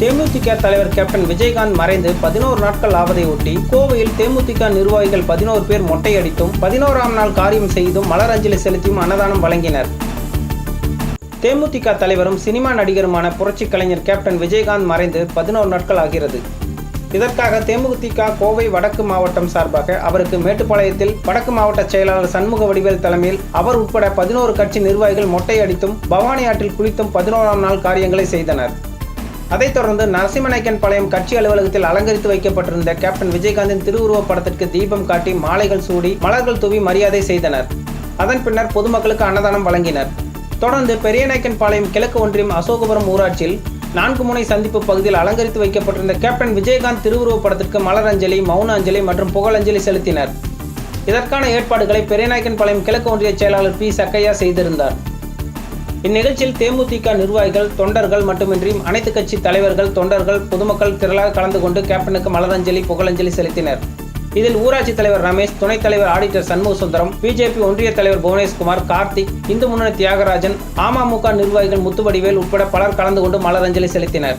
தேமுதிக தலைவர் கேப்டன் விஜயகாந்த் மறைந்து பதினோரு நாட்கள் ஆவதை ஒட்டி கோவையில் தேமுதிக நிர்வாகிகள் பதினோரு பேர் மொட்டையடித்தும் பதினோராம் நாள் காரியம் செய்தும் மலரஞ்சலி செலுத்தியும் அன்னதானம் வழங்கினர். தேமுதிக தலைவரும் சினிமா நடிகருமான புரட்சி கலைஞர் கேப்டன் விஜயகாந்த் மறைந்து பதினோரு நாட்கள் ஆகிறது. இதற்காக தேமுதிக கோவை வடக்கு மாவட்டம் சார்பாக அவருக்கு மேட்டுப்பாளையத்தில் வடக்கு மாவட்ட செயலாளர் சண்முக வடிவேல் தலைமையில் அவர் உட்பட பதினோரு கட்சி நிர்வாகிகள் மொட்டையடித்தும் பவானி ஆற்றில் குளித்தும் பதினோராம் நாள் காரியங்களை செய்தனர். அதைத் தொடர்ந்து நரசிம்மநாயக்கன் பாளையம் கட்சி அலுவலகத்தில் அலங்கரித்து வைக்கப்பட்டிருந்த கேப்டன் விஜயகாந்தின் திருவுருவப் படத்திற்கு தீபம் காட்டி மாலைகள் சூடி மலர்கள் தூவி மரியாதை செய்தனர். அதன் பின்னர் பொதுமக்களுக்கு அன்னதானம் வழங்கினர். தொடர்ந்து பெரியநாயக்கன் பாளையம் கிழக்கு ஒன்றியம் அசோகபுரம் ஊராட்சியில் நான்கு முனை சந்திப்பு பகுதியில் அலங்கரித்து வைக்கப்பட்டிருந்த கேப்டன் விஜயகாந்த் திருவுருவப் படத்திற்கு மலர் அஞ்சலி மௌன அஞ்சலி மற்றும் புகழஞ்சலி செலுத்தினர். இதற்கான ஏற்பாடுகளை பெரியநாயக்கன் பாளையம் கிழக்கு ஒன்றிய செயலாளர் பி சக்கையா செய்திருந்தார். இந்நிகழ்ச்சியில் தேமுதிக நிர்வாகிகள் தொண்டர்கள் மட்டுமின்றி அனைத்து கட்சி தலைவர்கள் தொண்டர்கள் பொதுமக்கள் திரளாக கலந்து கொண்டு கேப்டனுக்கு மலரஞ்சலி புகழஞ்சலி செலுத்தினர். இதில் ஊராட்சி தலைவர் ரமேஷ் துணைத் தலைவர் ஆடிட்டர் சண்முக சுந்தரம் பிஜேபி ஒன்றிய தலைவர் புவனேஷ்குமார் கார்த்திக் இந்து முன்னணி தியாகராஜன் அமமுக நிர்வாகிகள் முத்துவடிவேல் உட்பட பலர் கலந்து கொண்டு மலரஞ்சலி செலுத்தினர்.